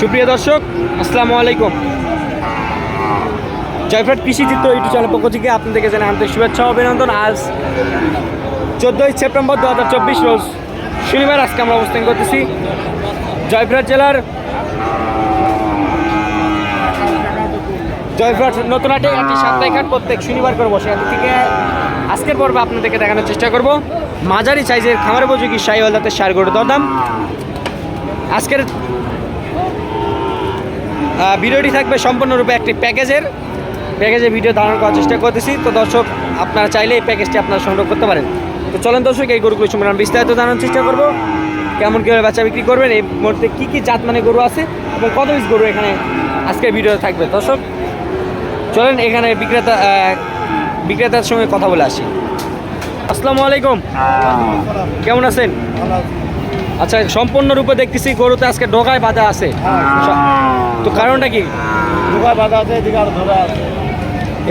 সুপ্রিয় দর্শক, আসসালামু আলাইকুম। জয়ফ্রাট কৃষি চিত্র ইউটিউব চ্যানেল পক্ষ থেকে আপনাদেরকে জানাই আন্তরিক শুভেচ্ছা অভিনন্দন। আজ চোদ্দোই সেপ্টেম্বর দু হাজার চব্বিশ রোজ শনিবার আজকে আমরা অবস্থান করতেছি জয়ফ্রাট জেলার জয়ফ্রাট নতুন হাটে একটি সাপ্তাহিক হাট প্রত্যেক শনিবার করে বসে। এর থেকে আজকের পর্বে আপনাদেরকে দেখানোর চেষ্টা করব। মাঝারি সাইজের খামার উপযোগী সাইওয়াল দাঁতের সার গড়ে দরদাম। আজকের ভিডিওটি থাকবে সম্পূর্ণরূপে একটি প্যাকেজের। প্যাকেজের ভিডিও ধারণ করার চেষ্টা করতেছি। তো দর্শক আপনারা চাইলে এই প্যাকেজটি আপনারা সংগ্রহ করতে পারেন। তো চলেন দর্শক এই গরুগুলো সম্পর্কে আমি বিস্তারিত জানার চেষ্টা করব। কেমন কীভাবে বাচ্চা বিক্রি করবেন এই মুহূর্তে কী কী জাত মানে গরু আছে এবং কত পিস গরু এখানে আজকের ভিডিওতে থাকবে। দর্শক চলেন এখানে বিক্রেতা বিক্রেতার সঙ্গে কথা বলে আসি। আসসালামু আলাইকুম। কেমন আছেন? আচ্ছা সম্পূর্ণরূপে দেখতেছি গরুতে আজকে ঢোকায় বাধা আছে। তো কারণটা কি? ঢোকা বাধা আছে এদিকে আরও ধরে আছে।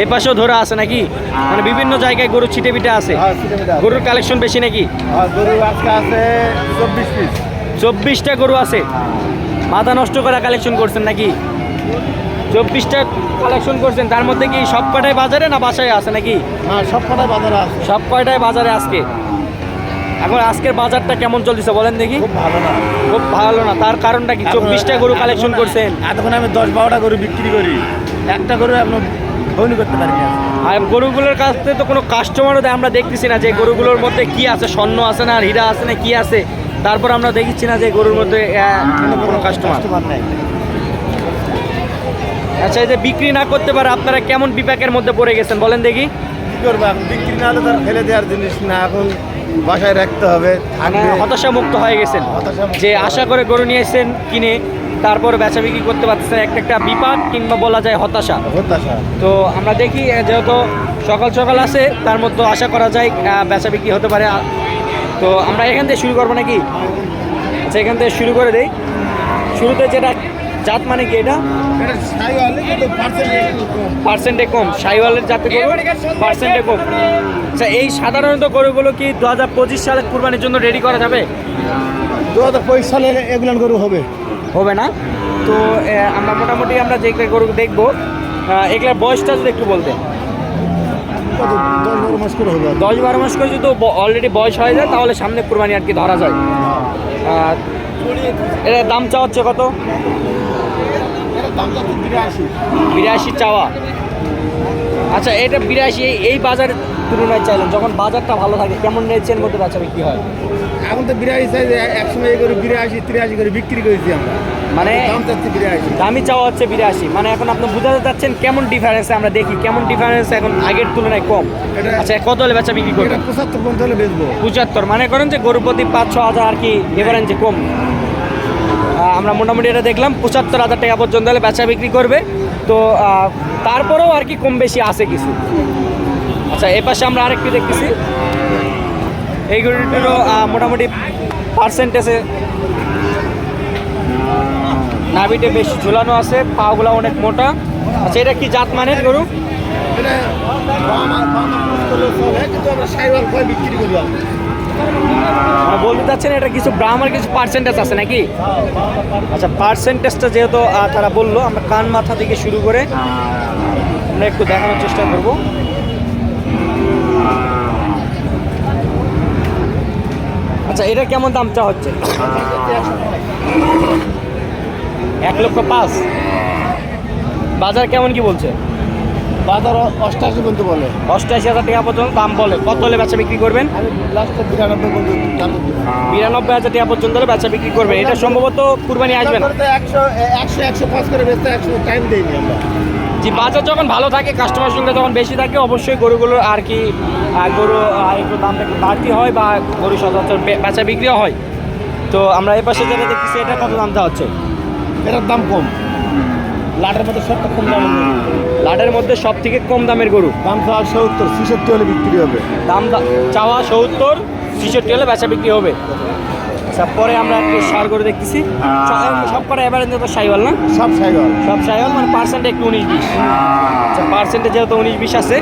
এই পাশেও ধরা আছে নাকি? মানে বিভিন্ন জায়গায় গরু ছিটে পিটে আছে। হ্যাঁ গরুর কালেকশন বেশি নাকি? আর গরু আজকে আছে চব্বিশ পিস। চব্বিশটা গরু আছে। মাথা নষ্ট করা কালেকশন করছেন নাকি? চব্বিশটা কালেকশন করছেন তার মধ্যে কি সব কটাই বাজারে না বাসায় আছে নাকি? হ্যাঁ সব কটাই বাজারে আছে। সব কয়টাই বাজারে আজকে। এখন আজকের বাজারটা কেমন চলতেছে বলেন দেখি? খুব ভালো না। খুব ভালো না। তার কারণটা কি? চব্বিশটা গরু কালেকশন করছেন? এতক্ষণ আমি দশ বারোটা গরু বিক্রি করি। একটা গরু এখন বহনি করতে পারি আর গরুগুলোর কাছ থেকে তো কোনো কাস্টমারও দেয় আমরা দেখতেছি না যে গরুগুলোর মধ্যে কি আছে স্বর্ণ আছে না আর হীরা আছে না কি আছে। তারপর আমরা দেখছি না যে গরুর মধ্যে কোনো কাস্টমার কাস্টমার আচ্ছা এই যে বিক্রি না করতে পারে আপনারা কেমন বিপাকের মধ্যে পড়ে গেছেন? বলেন দেখি। কি করব বিক্রি না হলে তার ফেলে দেওয়ার জিনিস না। এখন বাসায় রাখতে হবে মানে হতাশা মুক্ত হয়ে গেছেন। যে আশা করে গরু নিয়ে এসেছেন কিনে তারপর বেচা বিক্রি করতে পারতেছেন একটা একটা বিপাক কিংবা বলা যায় হতাশা। হতাশা। তো আমরা দেখি যেহেতু সকাল সকাল আছে তার মধ্যে আশা করা যায় বেচা বিক্রি হতে পারে। তো আমরা এখান থেকে শুরু করব নাকি? আচ্ছা এখান থেকে শুরু করে দেই। শুরুতে যেটা জাত মানে কি এটা। পার্সেন্টে কম। সাইওয়ালের জাতে গরু পার্সেন্টে কম। আচ্ছা এই সাধারণত গরুগুলো কি দু হাজার পঁচিশ সালে কুরবানির জন্য রেডি করা যাবে? দু হাজার পঁচিশ সালে এগুলো গরু হবে। হবে না? তো আমরা মোটামুটি আমরা যে গরু দেখব এগুলার বয়সটা যদি একটু বলতেন। কত দশ বারো মাস করে যদি অলরেডি বয়স হয়ে যায় তাহলে সামনে কুরবানি আর কি ধরা যায়। আর এটার দাম চা হচ্ছে কত? বিরাশি। চাওয়া। আচ্ছা এটা বিরাশি এই- বাজারের তুলনায় চাইলেন যখন বাজারটা ভালো থাকে কেমন রেঞ্জের মধ্যে বেচা বিক্রি হয়? এখন তো বিরাশি সাইজ একসময় করে বিরাশি তিরাশি করে বিক্রি করেছি আমরা। মানে দাম চাওয়া হচ্ছে বিরাশি। মানে এখন আপনি বুঝাতে চাচ্ছেন কেমন ডিফারেন্স আমরা দেখি কেমন ডিফারেন্স এখন আগের তুলনায় কম। আচ্ছা কত হলে বেচা বিক্রি এটা করবেন পঁচাত্তর পর্যন্ত হলে বেচবো। পঁচাত্তর মানে করেন যে গরু প্রতি পাঁচ ছ হাজার আর কি এবারেন যে কম। আমরা মোটামুটি এটা দেখলাম, পঁচাত্তর হাজার টাকা পর্যন্ত হলে বেচা বিক্রি করবে। তো তারপরেও আর কি কম বেশি আছে কিছু। আচ্ছা এ পাশে আমরা আরেকটি দেখতেছি। এই মোটামুটি পার্সেন্টেজে নাভিতে বেশ ঝুলানো আছে পাগুলো অনেক মোটা। আচ্ছা এটা কি জাত মানের গরু? এটা বলতে চাচ্ছেন এটা কিছু ব্রাহ্মার কিছু পার্সেন্টেজ আছে নাকি? আচ্ছা পার্সেন্টেজটা যেহেতু তারা বলল, আমরা কান মাথা থেকে শুরু করে, আমরা একটু দেখানোর চেষ্টা করব। আচ্ছা এটা কেমন দামটা হচ্ছে? এক লক্ষ পাঁচ। বাজার কেমন কি বলছে? বাজার অষ্টাশি পর্যন্ত বলে। অষ্টাশি হাজার টাকা পর্যন্ত দাম বলে। কত হলে বেচা বিক্রি করবেন? বিরানব্বই পর্যন্ত বিরানব্বই হাজার টাকা পর্যন্ত হলে বেচা বিক্রি করবেন। এটা সম্ভবত কুরবানি আসবে না। একশো একশো একশো পাঁচ করে বেচতে একশো টাইম দিইনি আমরা। যে বাজার যখন ভালো থাকে কাস্টমার সংখ্যা যখন বেশি থাকে অবশ্যই গরুগুলোর আর কি গরু একটু দামটা একটু বাড়তি হয় বা গরু সচরাচর বেচা বিক্রিও হয়। তো আমরা এই পাশে যেটা দেখতেছি এটা কত দামটা হচ্ছে? এটার দাম কম। লাটের মধ্যে সবটা কম দাম। লাডের মধ্যে সব থেকে কম দামের গরু? দাম চাওয়া সত্তর ছিষট্টি হলে বিক্রি হবে। দাম চাওয়া সত্তর ছেষট্টি হলে বেচা বিক্রি হবে। আচ্ছা পরে আমরা একটু সার গরু দেখতেছি। সব- কটা এবারে তো সাইওয়াল না? সব সাইওয়াল। সব সাইওয়াল মানে পার্সেন্টে একটু উনিশ বিশ। আচ্ছা পার্সেন্টে যেহেতু উনিশ বিশ আছে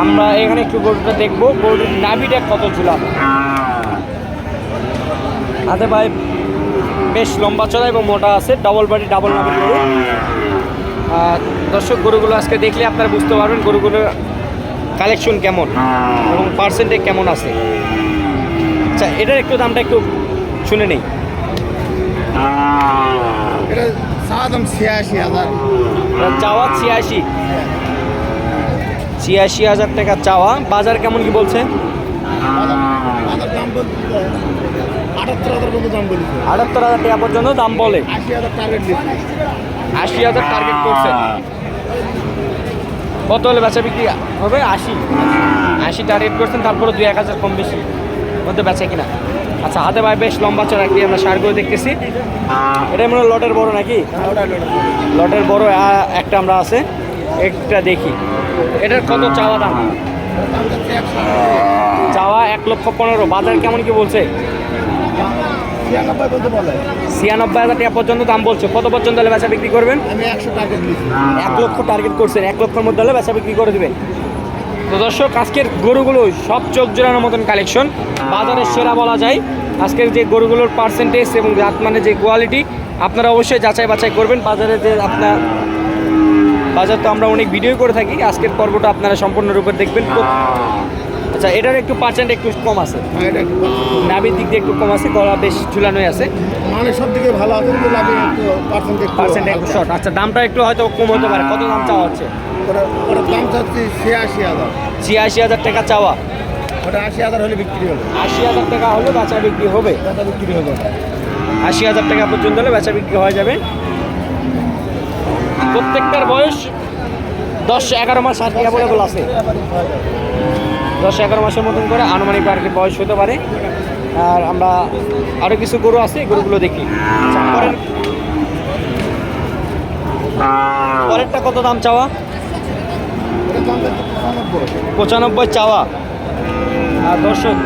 আমরা এখানে একটু গরুটা দেখব। গরুর নাভিটা কত ঝুলানো আচ্ছা ভাই বেশ লম্বা চড়া এবং মোটা আছে ডাবল বাড়ি ডাবল নামের গরু। দর্শক গরুগুলো আজকে দেখলে আপনারা বুঝতে পারবেন গরুগুলোর কালেকশন কেমন এবং পার্সেন্টেজ কেমন আছে। আচ্ছা এটার একটু দামটা একটু শুনে নেই। এটা দাম ছিয়াশি হাজার। চাওয়া ছিয়াশি। ছিয়াশি হাজার টাকা চাওয়া। বাজার কেমন কি বলছে? আটাত্তর হাজার টাকা পর্যন্ত দাম বলে। আশি হাজার টার্গেট আশি হাজার টার্গেট করছে কত হলে বেচা বিক্রি হবে? আশি। আশি টার্গেট করছেন তারপরে দুই এক হাজার কম বেশি মধ্যে বেচা কিনা। আচ্ছা হাতে ভাই বেশ লম্বা চড়া একটি আমরা সার করে দেখতেছি। এটা মনে হয় লটের বড় নাকি? লটের বড় একটা আমরা আছে, একটা দেখি। এটার কত চাওয়া দাম? চাওয়া এক লক্ষ পনেরো। বাজার কেমন কি বলছে? ছিয়ানব্বই হাজার টাকা পর্যন্ত দাম বলছে। কত পর্যন্ত হলে বেচা বিক্রি করবেন? আমি একশো টার্গেট এক লক্ষ টার্গেট করছেন। এক লক্ষের মধ্যে হলে বেচা বিক্রি করে দেবেন। তো দর্শক আজকের গরুগুলো সব চোখ জোড়ানোর মতন কালেকশন বাজারের সেরা বলা যায়। আজকের যে গরুগুলোর পার্সেন্টেজ এবং মানে যে কোয়ালিটি আপনারা অবশ্যই যাচাই বাছাই করবেন। বাজারে যে আপনার বাজার তো আমরা অনেক ভিডিও করে থাকি। আজকের পর্বটা আপনারা সম্পূর্ণরূপে দেখবেন। আচ্ছা এটার একটু পার্সেন্ট একটু কম আছে। হ্যাঁ, নাভির দিক দিয়ে একটু কম আছে গলা বেশ ঝুলানোই আছে। মানে সব দিকে ভালো আছে কিন্তু লাভে একটু পার্সেন্ট একটু পার্সেন্ট একটু শর্ট আচ্ছা দামটা একটু হয়তো কম হতে পারে। কত দাম চাওয়া হচ্ছে? ওটা ওটার দাম চাচ্ছি ছিয়াশি হাজার। ছিয়াশি হাজার টাকা চাওয়া। ওটা আশি হাজার হলে বিক্রি হবে। আশি হাজার টাকা হলে বেচা বিক্রি হবে। টাকা বিক্রি হবে। আশি হাজার টাকা পর্যন্ত হলে বেচা বিক্রি হয়ে যাবে। প্রত্যেকটার বয়স দশ এগারো মাস আর কি অ্যাভেলেবল আছে। দশ এগারো মাসের মতন করে আনুমানিক আর কি বয়স হতে পারে। আর আমরা আরও কিছু গরু আছে গরুগুলো দেখি। আচ্ছা, পরের পরেরটা কত দাম চাওয়া? পঁচানব্বই চাওয়া। আর দর্শক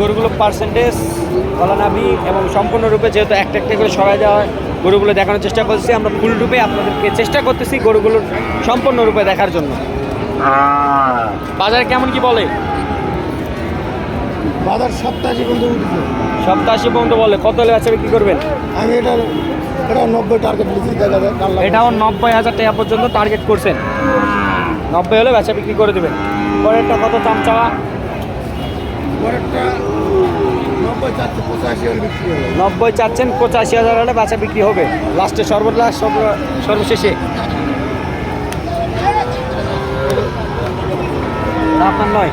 গরুগুলো পার্সেন্টেজ কলানাভি এবং সম্পূর্ণরূপে যেহেতু একটা একটা করে সরাই দেওয়া হয় গরুগুলো দেখানোর চেষ্টা করছি। আমরা ফুল রূপে আপনাদেরকে চেষ্টা করতেছি গরুগুলোর সম্পূর্ণরূপে দেখার জন্য। বাজার কেমন কি বলে? বাজার সপ্তাহে কিন্তু উঠছে। সপ্তাহ পর্যন্ত বলে কত হলে বেচা বিক্রি করবেন? আমি এটার এটা নব্বই টার্গেট দিচ্ছি দেখা যায় কাল এটাও নব্বই হাজার টাকা পর্যন্ত টার্গেট করছেন। নব্বই হলে বেচা বিক্রি করে দেবেন। পরেরটা কত দাম চাওয়া পরেরটা নব্বই চাচ্ছেন পঁচাশি হাজার হলে বেচা বিক্রি হবে। লাস্টে সর্বলাস্ট সর্ব- সর্বশেষে। আপনার নয়?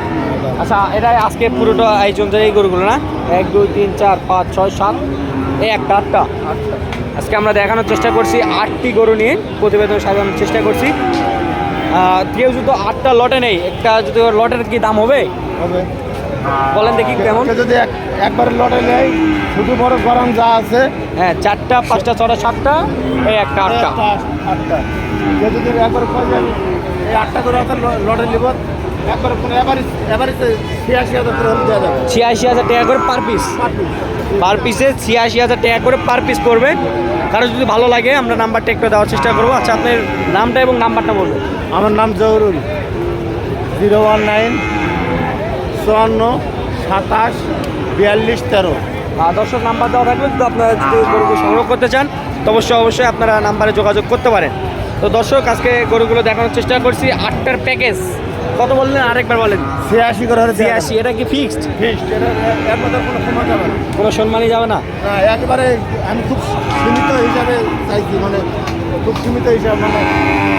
আচ্ছা এটাই আজকে পুরোটা আয়োজন এই গরুগুলো না? এক দুই তিন চার পাঁচ ছয় সাত এই একটা আটটা। আজকে আমরা দেখানোর চেষ্টা করছি আটটি গরু নিয়ে প্রতিবেদন সাজানোর চেষ্টা করছি। কেউ যদি আটটা লটে নেই একটা যদি লটের কি দাম হবে? হবে। বলেন দেখি কেমন। যদি এক একবার লটে নেই ছোটো বড় গরম যা আছে। হ্যাঁ চারটা পাঁচটা ছটা সাতটা এই একটা আটটা। আটটা। যদি একবার এই আটটা করে লটে নিব একবার কোনো ছিয়াশি হাজার করে দেওয়া যাবে। ছিয়াশি হাজার টাকা করে পার পিস পার পিসে ছিয়াশি হাজার টাকা করে পার পিস পড়বে। কারও যদি ভালো লাগে আমরা নাম্বারটা একটু দেওয়ার চেষ্টা করব। আচ্ছা আপনার নামটা এবং নাম্বারটা বলবেন আমার নাম জহরুল। জিরো ওয়ান নাইন চুয়ান্ন সাতাশ বিয়াল্লিশ তেরো। আর দর্শক নাম্বার দেওয়া থাকবে যদি আপনারা যদি গরুগুলো সংগ্রহ করতে চান তো অবশ্যই অবশ্যই আপনারা নাম্বারে যোগাযোগ করতে পারেন। তো দর্শক আজকে গরুগুলো দেখানোর চেষ্টা করছি। আটটার প্যাকেজ কত বললেন? আরেকবার বলেন। ছিয়াশি করে হলে ছিয়াশি এটা কি ফিক্সড ফিক্সড এটা এর মধ্যে কোনো কমা যাবে না। কোনো সম্মানই যাবে না? না একেবারে আমি খুব সীমিত হিসাবে চাইছি মানে খুব সীমিত হিসাবে মানে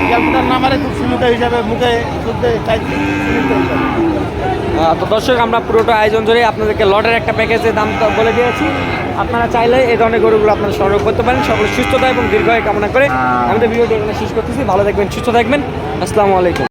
ক্যালকুলেটার নামারে খুব সীমিত হিসাবে মুখে শুদ্ধ চাইছি সীমিত হিসাবে। তো দর্শক আমরা পুরোটা আয়োজন ধরে আপনাদেরকে লটের একটা প্যাকেজের দাম তো বলে দিয়েছি। আপনারা চাইলে এই ধরনের গরুগুলো আপনারা সংগ্রহ করতে পারেন। সকলে সুস্থতা এবং দীর্ঘায়ু কামনা করে আমাদের ভিডিওটি এখানে শেষ করতেছি। ভালো থাকবেন সুস্থ থাকবেন। আসসালামু আলাইকুম।